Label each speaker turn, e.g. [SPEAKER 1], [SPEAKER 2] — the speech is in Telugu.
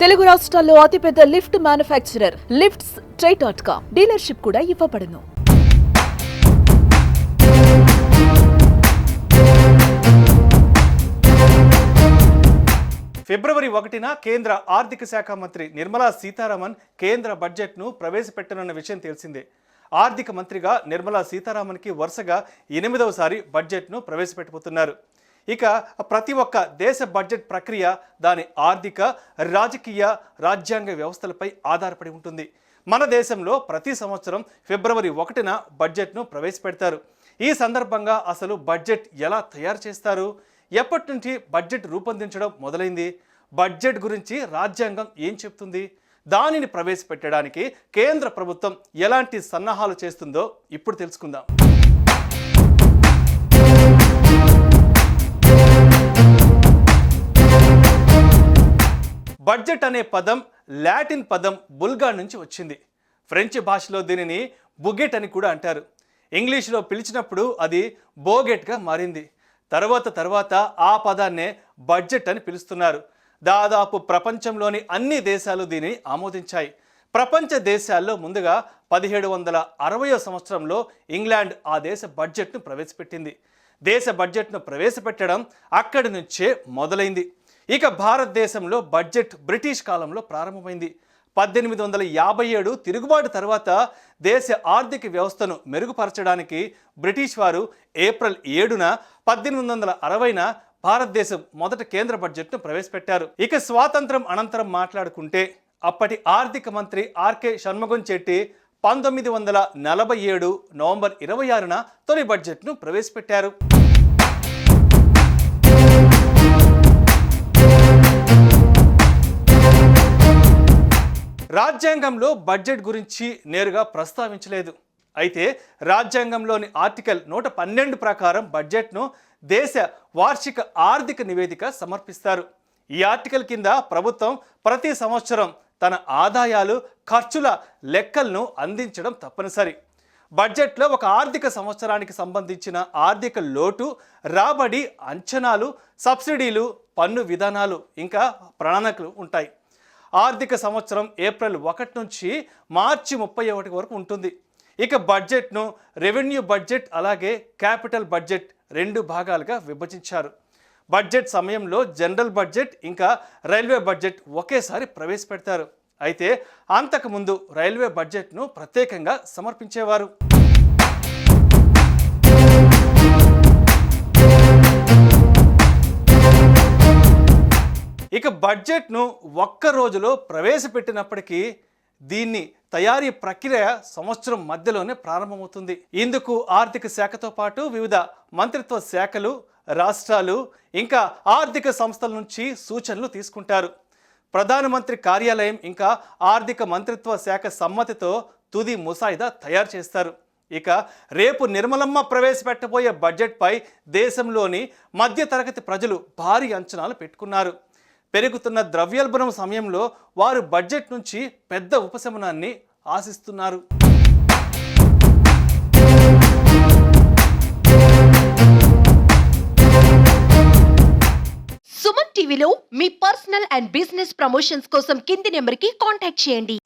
[SPEAKER 1] తెలుగు రాష్ట్రాల్లో అతిపెద్ద lift manufacturer lifts try dot com dealership కూడా ఇవ్వబడును.
[SPEAKER 2] ఫిబ్రవరి ఒకటిన కేంద్ర ఆర్థిక శాఖ మంత్రి నిర్మలా సీతారామన్ కేంద్ర బడ్జెట్ను ప్రవేశపెట్టనున్న విషయం తెలిసిందే. ఆర్థిక మంత్రిగా నిర్మలా సీతారామన్కి వరుసగా ఎనిమిదవసారి బడ్జెట్ను ప్రవేశపెట్టబోతున్నారు. ఇక ప్రతి ఒక్క దేశ బడ్జెట్ ప్రక్రియ దాని ఆర్థిక రాజకీయ రాజ్యాంగ వ్యవస్థలపై ఆధారపడి ఉంటుంది. మన దేశంలో ప్రతి సంవత్సరం ఫిబ్రవరి ఒకటిన బడ్జెట్ను ప్రవేశపెడతారు. ఈ సందర్భంగా అసలు బడ్జెట్ ఎలా తయారు చేస్తారు? ఎప్పటి నుంచి బడ్జెట్ రూపొందించడం మొదలైంది? బడ్జెట్ గురించి రాజ్యాంగం ఏం చెప్తుంది? దానిని ప్రవేశపెట్టడానికి కేంద్ర ప్రభుత్వం ఎలాంటి సన్నాహాలు చేస్తుందో ఇప్పుడు తెలుసుకుందాం. బడ్జెట్ అనే పదం లాటిన్ పదం బుల్గా నుంచి వచ్చింది. ఫ్రెంచ్ భాషలో దీనిని బుగెట్ అని కూడా అంటారు. ఇంగ్లీష్లో పిలిచినప్పుడు అది బోగెట్గా మారింది. తర్వాత తర్వాత ఆ పదాన్నే బడ్జెట్ అని పిలుస్తున్నారు. దాదాపు ప్రపంచంలోని అన్ని దేశాలు దీనిని ఆమోదించాయి. ప్రపంచ దేశాల్లో ముందుగా పదిహేడు వందల అరవయో సంవత్సరంలో ఇంగ్లాండ్ ఆ దేశ బడ్జెట్ను ప్రవేశపెట్టింది. దేశ బడ్జెట్ను ప్రవేశపెట్టడం అక్కడి నుంచే మొదలైంది. ఇక భారతదేశంలో బడ్జెట్ బ్రిటిష్ కాలంలో ప్రారంభమైంది. పద్దెనిమిది వందల యాభై ఏడు తిరుగుబాటు తర్వాత దేశ ఆర్థిక వ్యవస్థను మెరుగుపరచడానికి బ్రిటిష్ వారు ఏప్రిల్ ఏడున పద్దెనిమిది వందల అరవైన భారతదేశం మొదట కేంద్ర బడ్జెట్ను ప్రవేశపెట్టారు. ఇక స్వాతంత్రం అనంతరం మాట్లాడుకుంటే అప్పటి ఆర్థిక మంత్రి ఆర్కే షణ్ముగం చెట్టి పంతొమ్మిది వందల నలభై ఏడు నవంబర్ ఇరవై ఆరున తొలి బడ్జెట్ను ప్రవేశపెట్టారు. రాజ్యాంగంలో బడ్జెట్ గురించి నేరుగా ప్రస్తావించలేదు. అయితే రాజ్యాంగంలోని ఆర్టికల్ నూట పన్నెండు ప్రకారం బడ్జెట్ను దేశ వార్షిక ఆర్థిక నివేదిక సమర్పిస్తారు. ఈ ఆర్టికల్ కింద ప్రభుత్వం ప్రతి సంవత్సరం తన ఆదాయాలు ఖర్చుల లెక్కలను అందించడం తప్పనిసరి. బడ్జెట్లో ఒక ఆర్థిక సంవత్సరానికి సంబంధించిన ఆర్థిక లోటు రాబడి అంచనాలు సబ్సిడీలు పన్ను విధానాలు ఇంకా ప్రణాళికలు ఉంటాయి. ఆర్థిక సంవత్సరం ఏప్రిల్ ఒకటి నుంచి మార్చి ముప్పై ఒకటి వరకు ఉంటుంది. ఇక బడ్జెట్ను రెవెన్యూ బడ్జెట్ అలాగే క్యాపిటల్ బడ్జెట్ రెండు భాగాలుగా విభజించారు. బడ్జెట్ సమయంలో జనరల్ బడ్జెట్ ఇంకా రైల్వే బడ్జెట్ ఒకేసారి ప్రవేశపెడతారు. అయితే అంతకుముందు రైల్వే బడ్జెట్ను ప్రత్యేకంగా సమర్పించేవారు. ఇక బడ్జెట్ను ఒక్క రోజులో ప్రవేశపెట్టినప్పటికీ దీన్ని తయారీ ప్రక్రియ సంవత్సరం మధ్యలోనే ప్రారంభమవుతుంది. ఇందుకు ఆర్థిక శాఖతో పాటు వివిధ మంత్రిత్వ శాఖలు రాష్ట్రాలు ఇంకా ఆర్థిక సంస్థల నుంచి సూచనలు తీసుకుంటారు. ప్రధానమంత్రి కార్యాలయం ఇంకా ఆర్థిక మంత్రిత్వ శాఖ సమ్మతితో తుది ముసాయిదా తయారు చేస్తారు. ఇక రేపు నిర్మలమ్మ ప్రవేశపెట్టబోయే బడ్జెట్పై దేశంలోని మధ్యతరగతి ప్రజలు భారీ అంచనాలు పెట్టుకున్నారు. పెరుగుతున్న ద్రవ్యోల్బణం సమయంలో వారు బడ్జెట్ నుంచి పెద్ద ఉపశమనాన్ని ఆశిస్తున్నారు.
[SPEAKER 3] సుమన్ టీవీలో మీ పర్సనల్ అండ్ బిజినెస్ ప్రమోషన్స్ కోసం కింది నెంబర్కి కాంటాక్ట్ చేయండి.